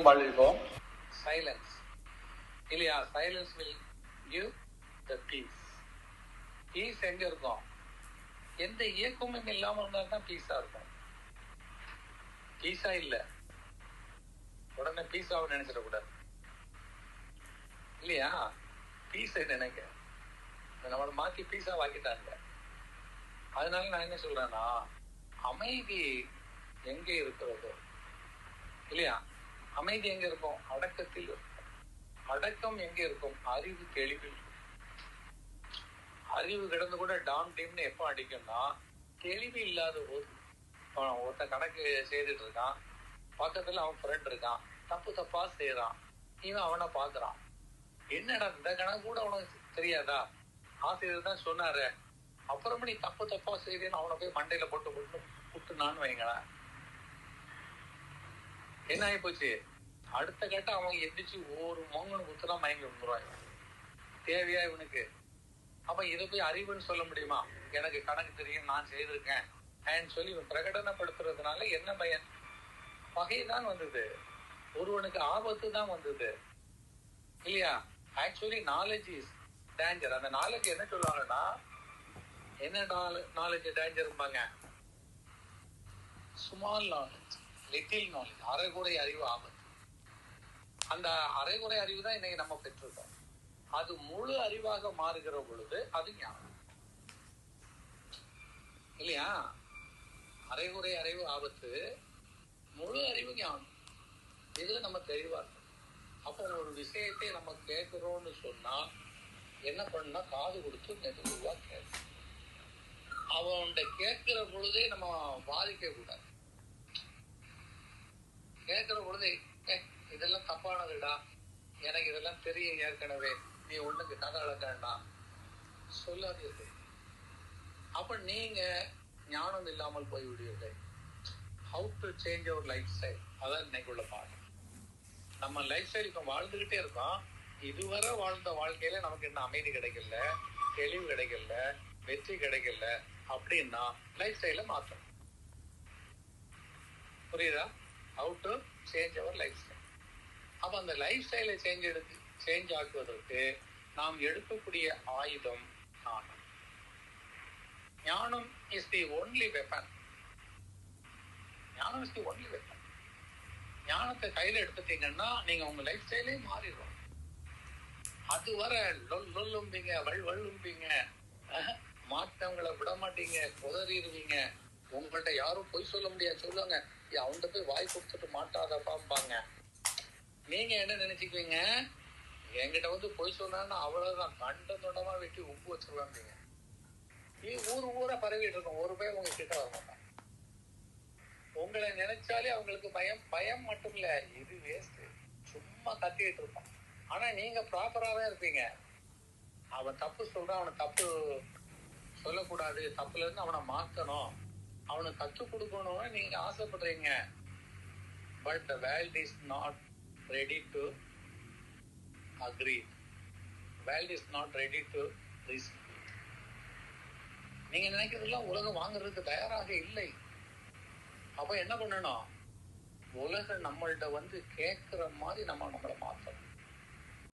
ஜெபம் பாடிருக்கோம் சைலன்ஸ் இல்லையா? Silence will give the peace peace எங்க இருக்கும்? எந்த இயக்கமும் இல்லாம இருந்தா தான் பீஸா இருக்கும். பீஸா இல்ல. உடனே பீஸாவை நினைச்சிடக்கூடாது இல்லையா? பீஸை நினைக்க நம்மளை மாத்தி பீஸா வாக்கிட்டாங்க. அதனால நான் என்ன சொல்றேன்னா அமைதி எங்க இருக்கிறதோ. இல்லையா? அமைதி எங்க இருக்கும்? அடக்கத்தில் இருக்கும். அடக்கம் எங்க இருக்கும்? அறிவு தெளிவில் அறிவு கிடந்து கூட டாம் டீம்னு எப்ப அடிக்கும்னா தெளிவு இல்லாத போது ஒருத்த ஒருத்தன் கணக்கு செய்துட்டு இருக்கான். பக்கத்துல அவன் ஃப்ரெண்ட் இருக்கான். தப்பு தப்பா செய்யறான் இவன் அவனை பாக்குறான். என்னடா இந்த கணக்கு கூட அவனுக்கு தெரியாதா? ஆசிரியர் தான் சொன்னாரு. அப்புறமா நீ தப்பு தப்பா செய்தேன்னு அவனை போய் மண்டையில போட்டு போட்டு குட்டுனான்னு வைங்களேன். என்ன ஆகி போச்சு அடுத்த கட்டம் அவன் எந்திரிச்சு ஒரு மோங்கனு குத்துனா மயங்கி விழுந்துருவான் தேவையா இவனுக்கு? அப்ப இதை போய் அறிவுன்னு சொல்ல முடியுமா? எனக்கு கணக்கு தெரியும் நான் செய்திருக்கேன் சொல்லி இவன் பிரகடனப்படுத்துறதுனால என்ன பயன்? பகைதான் வந்தது. ஒருவனுக்கு ஆபத்து தான் வந்தது. இல்லையா? ஆக்சுவலி நாலேஜ் இஸ் டேஞ்சர் அந்த நாலேஜ் என்ன சொல்லுவாங்கன்னா என்ன நாலேஜ் டேஞ்சர்பாங்க ஸ்மால் நாலேஜ் லிட்டில் நாலேஜ் அரைகுறை அறிவு ஆபத்து. அந்த அரைகுறை அறிவு தான் இன்னைக்கு நம்ம பெற்றிருக்கோம். அது முழு அறிவாக மாறுகிற பொழுது அது ஞானம். இல்லையா? அரைகுறை அறிவு ஆபத்து முழு அறிவு ஞானம். இதுல நம்ம தெளிவா இருக்கணும். அப்போ ஒரு விஷயத்தை நம்ம கேட்கிறோம்னு சொன்னா என்ன பண்ணா காது கொடுத்து மெதுவா கேட்கணும் அவன்கிட்ட கேட்கிற பொழுதே நம்ம பாதிக்க கூடாது கேட்கிற பொழுதே இதெல்லாம் தப்பானதுடா. எனக்கு இதெல்லாம் தெரியும் ஏற்கனவே. நீ ஒண்ணுக்கு கதை அளக்கண்டா சொல்லாதீர்கள். அப்ப நீங்க ஞானம் இல்லாமல் போய் விடுவீர்கள் how to change our lifestyle அதான் இன்னைக்கு உள்ள பாடம். நம்ம லைஃப் ஸ்டைல் இப்ப வாழ்ந்துகிட்டே இருக்கோம். இதுவரை வாழ்ந்த வாழ்க்கையில நமக்கு என்ன அமைதி கிடைக்கல தெளிவு கிடைக்கல வெற்றி கிடைக்கல. அப்படின்னா லைஃப் ஸ்டைல மாற்றணும் புரியுதா? How to change our lifestyle அப்ப அந்த லைஃப் ஸ்டைலை சேஞ்ச் எடுத்து சேஞ்ச் ஆக்குவதற்கு நாம் எடுக்கக்கூடிய ஆயுதம் ஞானம். ஞானம் இஸ் தி ஒன்லி வெப்பன் ஞானம் இஸ் தி ஒன்லி வெப்பன் ஞானத்தை கையில எடுத்துட்டீங்கன்னா நீங்க உங்க லைஃப் ஸ்டைலே மாறிடும் அது வர லொல் லொல்லும்பீங்க வள் வள்ளும்பீங்க மாற்றவங்களை விட மாட்டீங்க குதறிடுவீங்க. உங்கள்கிட்ட யாரும் பொய் சொல்ல முடியாது. சொல்லுவாங்க "ஏய், அவன்கிட்ட போய் வாய் கொடுத்துட்டு மாட்டாதப்பாம்பாங்க. நீங்க என்ன நினைச்சுக்குவீங்க? என்கிட்ட வந்து பொய் சொன்னா அவ்வளவுதான். கண்ட தொண்டமா வெட்டி உப்பு வச்சிருவாங்க நீ ஊர் ஊரா பரவிட்டு இருக்கும். ஒரு பேர் உங்க கிட்ட வர மாட்டான். உங்களை நினைச்சாலே அவங்களுக்கு பயம். பயம் மட்டும் இல்ல இது வேஸ்ட் சும்மா கத்திட்டு இருப்பான். ஆனா நீங்க ப்ராப்பரா தான் இருப்பீங்க. அவன் தப்பு சொல்றான் அவனை தப்பு சொல்லக்கூடாது. தப்புல இருந்து அவனை மாத்தணும். அவனுக்கு கற்றுக் கொடுக்கணும்னு நீங்க ஆசைப்படுறீங்க. But the world is not ready to agree world is not ready to நீங்க நினைக்கிறதெல்லாம் உலகம் வாங்குறதுக்கு தயாராக இல்லை. அப்ப என்ன பண்ணணும்? உலகம் நம்மள்கிட்ட வந்து கேட்கிற மாதிரி நம்ம நம்மளை மாத்தணும்.